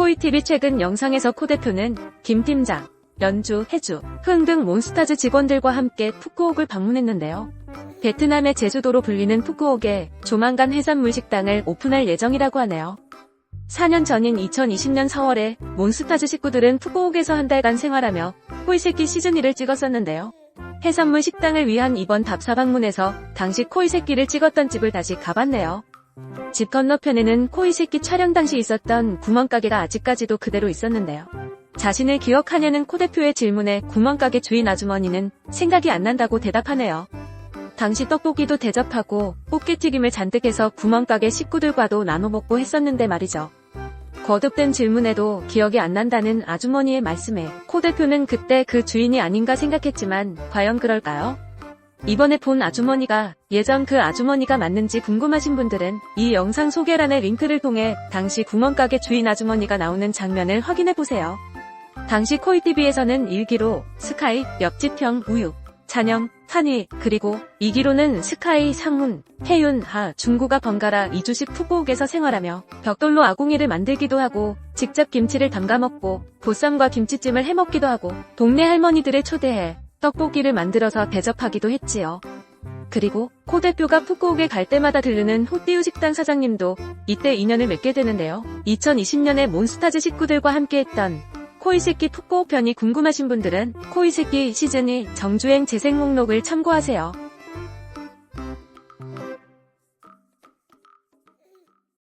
코이TV 최근 영상에서 코 대표는 김 팀장, 연주, 해주, 흥 등 몬스타즈 직원들과 함께 푸꾸옥을 방문했는데요. 베트남의 제주도로 불리는 푸꾸옥에 조만간 해산물 식당을 오픈할 예정이라고 하네요. 4년 전인 2020년 4월에 몬스타즈 식구들은 푸꾸옥에서 한 달간 생활하며 코이새끼 시즌2를 찍었었는데요. 해산물 식당을 위한 이번 답사 방문에서 당시 코이새끼를 찍었던 집을 다시 가봤네요. 집 건너편에는 코이새끼 촬영 당시 있었던 구멍가게가 아직까지도 그대로 있었는데요. 자신을 기억하냐는 코 대표의 질문에 구멍가게 주인 아주머니는 생각이 안 난다고 대답하네요. 당시 떡볶이도 대접하고 꽃게튀김을 잔뜩 해서 구멍가게 식구들과도 나눠 먹고 했었는데 말이죠. 거듭된 질문에도 기억이 안 난다는 아주머니의 말씀에 코 대표는 그때 그 주인이 아닌가 생각했지만 과연 그럴까요? 이번에 본 아주머니가 예전 그 아주머니가 맞는지 궁금하신 분들은 이 영상 소개란의 링크를 통해 당시 구멍가게 주인 아주머니가 나오는 장면을 확인해보세요. 당시 코이TV에서는 1기로 스카이, 옆집형, 우유, 찬영, 한희, 그리고 2기로는 스카이, 상문, 혜윤, 하, 중구가 번갈아 이주식 푸꾸옥에서 생활하며 벽돌로 아궁이를 만들기도 하고 직접 김치를 담가 먹고 보쌈과 김치찜을 해먹기도 하고 동네 할머니들을 초대해 떡볶이를 만들어서 대접하기도 했지요. 그리고 코 대표가 푸꾸옥에 갈 때마다 들르는 호띠우 식당 사장님도 이때 인연을 맺게 되는데요. 2020년에 몬스타즈 식구들과 함께했던 코이새끼 푸꾸옥 편이 궁금하신 분들은 코이새끼 시즌2 정주행 재생 목록을 참고하세요.